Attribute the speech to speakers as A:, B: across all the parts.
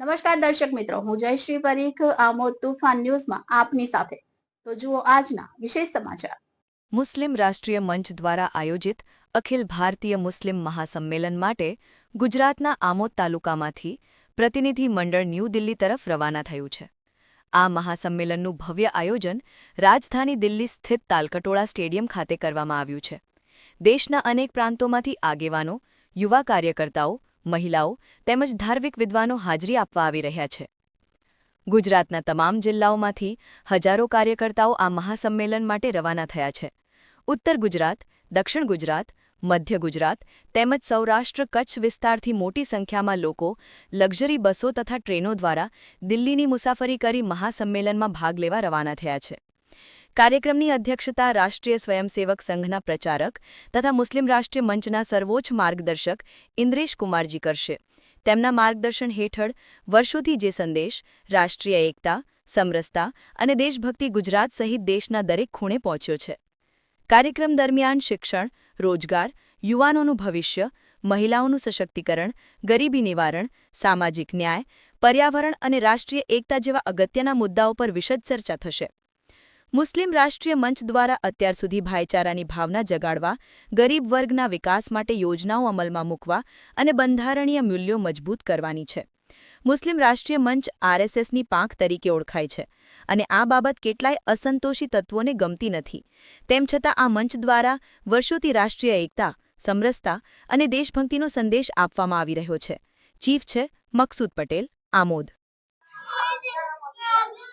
A: નમસ્કાર દર્શક મિત્રો, હું જયશ્રી પરીખ, આમોદ તુફાન ન્યૂઝમાં આપની સાથે. તો જુઓ આજના વિશેષ સમાચાર.
B: મુસ્લિમ રાષ્ટ્રીય મંચ દ્વારા આયોજિત અખિલ ભારતીય મુસ્લિમ મહાસંમેલન માટે ગુજરાતના આમોદ તાલુકામાંથી પ્રતિનિધિ મંડળ ન્યૂ દિલ્હી તરફ રવાના થયું છે. આ મહાસંમેલનનું ભવ્ય આયોજન રાજધાની દિલ્હી સ્થિત તાલકટોળા સ્ટેડિયમ ખાતે કરવામાં આવ્યું છે. દેશના અનેક પ્રાંતોમાંથી આગેવાનો, યુવા કાર્યકર્તાઓ મહિલાઓ તેમજ ધાર્મિક વિદ્વાનો હાજરી આપવા આવી રહ્યા છે. ગુજરાતના તમામ જિલ્લાઓમાંથી હજારો કાર્યકર્તાઓ આ મહાસંમેલન માટે રવાના થયા છે. ઉત્તર ગુજરાત, દક્ષિણ ગુજરાત, મધ્ય ગુજરાત તેમજ સૌરાષ્ટ્ર કચ્છ વિસ્તારથી મોટી સંખ્યામાં લોકો લક્ઝરી બસો તથા ટ્રેનો દ્વારા દિલ્હીની મુસાફરી કરી મહાસંમેલનમાં ભાગ લેવા રવાના થયા છે. કાર્યક્રમની અધ્યક્ષતા રાષ્ટ્રીય સ્વયંસેવક સંઘના પ્રચારક તથા મુસ્લિમ રાષ્ટ્રીય મંચના સર્વોચ્ચ માર્ગદર્શક ઇન્દ્રેશ કુમારજી કરશે. તેમના માર્ગદર્શન હેઠળ વર્ષોથી જે સંદેશ, રાષ્ટ્રીય એકતા, સમરસતા અને દેશભક્તિ ગુજરાત સહિત દેશના દરેક ખૂણે પહોંચ્યો છે. કાર્યક્રમ દરમિયાન શિક્ષણ, રોજગાર, યુવાનોનું ભવિષ્ય, મહિલાઓનું સશક્તિકરણ, ગરીબી નિવારણ, સામાજિક ન્યાય, પર્યાવરણ અને રાષ્ટ્રીય એકતા જેવા અગત્યના મુદ્દાઓ પર વિશદ ચર્ચા થશે. મુસ્લિમ રાષ્ટ્રીય મંચ દ્વારા અત્યાર સુધી ભાઈચારાની ભાવના જગાડવા, ગરીબ વર્ગના વિકાસ માટે યોજનાઓ અમલમાં મૂકવા અને બંધારણીય મૂલ્યો મજબૂત કરવાની છે. મુસ્લિમ રાષ્ટ્રીય મંચ આરએસએસની પાંખ તરીકે ઓળખાય છે અને આ બાબત કેટલાય અસંતોષી તત્વોને ગમતી નથી. તેમ છતાં આ મંચ દ્વારા વર્ષોથી રાષ્ટ્રીય એકતા, સમરસતા અને દેશભક્તિનો સંદેશ આપવામાં આવી રહ્યો છે. ચીફ છે મકસૂદ પટેલ, આમોદ.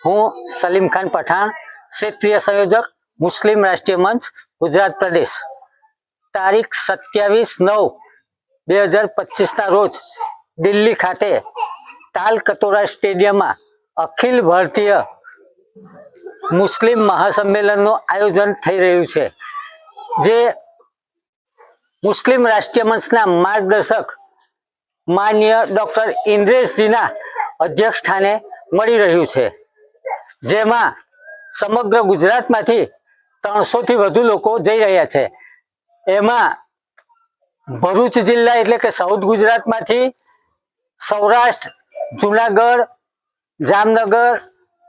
C: હું સલીમ ખાન પઠાણ ક્ષેત્રીય સંયોજક મુસ્લિમ રાષ્ટ્રીય મંચ ગુજરાત પ્રદેશ. તારીખ સત્યાવીસ નવ બે હજાર પચીસના રોજ દિલ્હી ખાતે તાલ કતોરા સ્ટેડિયમમાં અખિલ ભારતીય મુસ્લિમ મહાસંમેલનનું આયોજન થઈ રહ્યું છે, જે મુસ્લિમ રાષ્ટ્રીય મંચના માર્ગદર્શક માન્ય ડૉક્ટર ઇન્દ્રેશજીના અધ્યક્ષ સ્થાને મળી રહ્યું છે. જેમાં સમગ્ર ગુજરાતમાંથી ત્રણસો થી વધુ લોકો જઈ રહ્યા છે. એમાં ભરૂચ જિલ્લા એટલે કે સાઉથ ગુજરાતમાંથી સૌરાષ્ટ્ર, જુનાગઢ, જામનગર,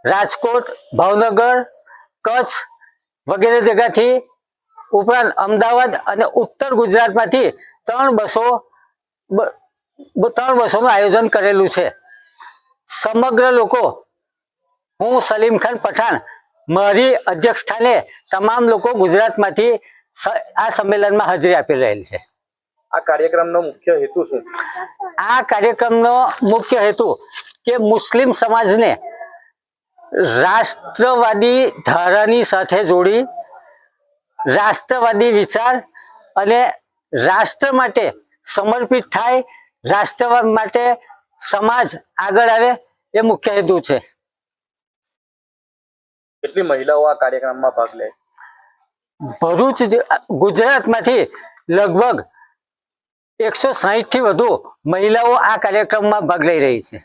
C: રાજકોટ, ભાવનગર, કચ્છ વગેરે જગ્યાથી ઉપરાંત અમદાવાદ અને ઉત્તર ગુજરાતમાંથી ત્રણ બસો ત્રણ બસોનું આયોજન કરેલું છે. સમગ્ર લોકો, હું સલીમ ખાન પઠાણ મારી અધ્યક્ષ સ્થાને તમામ લોકો ગુજરાતમાંથી આ સંમેલનમાં હાજરી આપી રહેલ છે.
D: આ કાર્યક્રમનો મુખ્ય હેતુ શું?
C: આ કાર્યક્રમનો મુખ્ય હેતુ કે મુસ્લિમ સમાજને રાષ્ટ્રવાદી ધારાની સાથે જોડી રાષ્ટ્રવાદી વિચાર અને રાષ્ટ્ર માટે સમર્પિત થાય રાષ્ટ્રવાદ માટે સમાજ આગળ આવે એ મુખ્ય હેતુ છે.
D: કેટલી મહિલાઓ આ કાર્યક્રમમાં ભાગ લે?
C: ભરૂચ ગુજરાતમાંથી લગભગ એકસો સાહીઠથી વધુ મહિલાઓ આ કાર્યક્રમમાં ભાગ લઈ રહી છે.